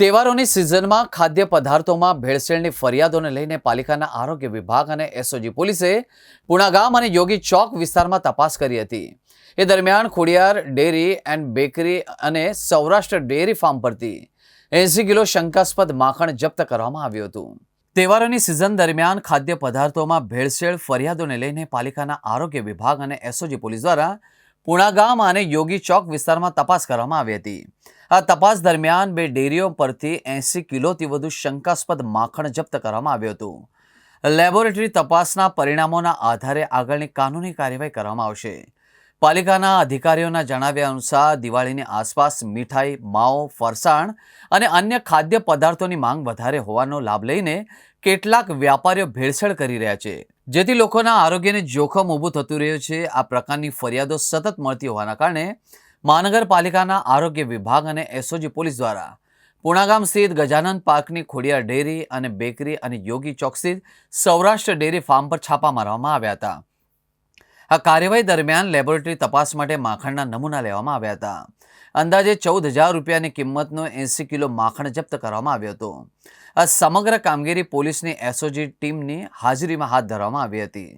તહેવારોની સિઝનમાં ખાદ્ય પદાર્થોમાં ભેળસેળની ફરિયાદોને લઈને પાલિકાના આરોગ્ય વિભાગ અને એસઓજી પોલીસે પુણાગામ અને યોગી ચોક વિસ્તારમાં તપાસ કરી હતી. એ દરમિયાન ખોડિયાર ડેરી એન્ડ બેકરી અને સૌરાષ્ટ્ર ડેરી ફાર્મ પરથી એંસી કિલો શંકાસ્પદ માખણ જપ્ત કરવામાં આવ્યું હતું. તહેવારોની સિઝન દરમિયાન ખાદ્ય પદાર્થોમાં ભેળસેળ ફરિયાદોને લઈને પાલિકાના આરોગ્ય વિભાગ અને એસઓજી પોલીસ દ્વારા પુણાગામ અને યોગી ચોક વિસ્તારમાં તપાસ કરવામાં આવી હતી. આ તપાસ દરમિયાન બે ડેરીઓ પરથી એંસી કિલોથી વધુ શંકાસ્પદ માખણ જપ્ત કરવામાં આવ્યું હતું. લેબોરેટરી તપાસના પરિણામોના આધારે આગળની કાનૂની કાર્યવાહી કરવામાં આવશે. પાલિકાના અધિકારીઓના જણાવ્યા અનુસાર દિવાળીની આસપાસ મીઠાઈ, માવો, ફરસાણ અને અન્ય ખાદ્ય પદાર્થોની માંગ વધારે હોવાનો લાભ લઈને કેટલાક વ્યાપારીઓ ભેળસેળ કરી રહ્યા છે. જેથી લોકોના આરોગ્યને જોખમ ઊભું થતું રહ્યું છે. આ પ્રકારની ફરિયાદો સતત મળતી હોવાના કારણે મહાનગરપાલિકાના આરોગ્ય વિભાગ અને એસઓજી પોલીસ દ્વારા પુણાગામ સ્થિત ગજાનન પાર્કની ખોડિયાર ડેરી અને બેકરી અને યોગી ચોક સ્થિત સૌરાષ્ટ્ર ડેરી ફાર્મ પર છાપા મારવામાં આવ્યા હતા. આ કાર્યવાહી દરમિયાન લેબોરેટરી તપાસ માટે માખણના નમૂના લેવામાં આવ્યા હતા. અંદાજે ચૌદ હજાર રૂપિયાની કિંમતનો એંસી કિલો માખણ જપ્ત કરવામાં આવ્યો હતો. આ સમગ્ર કામગીરી પોલીસની એસઓજી ટીમની હાજરીમાં હાથ ધરવામાં આવી હતી.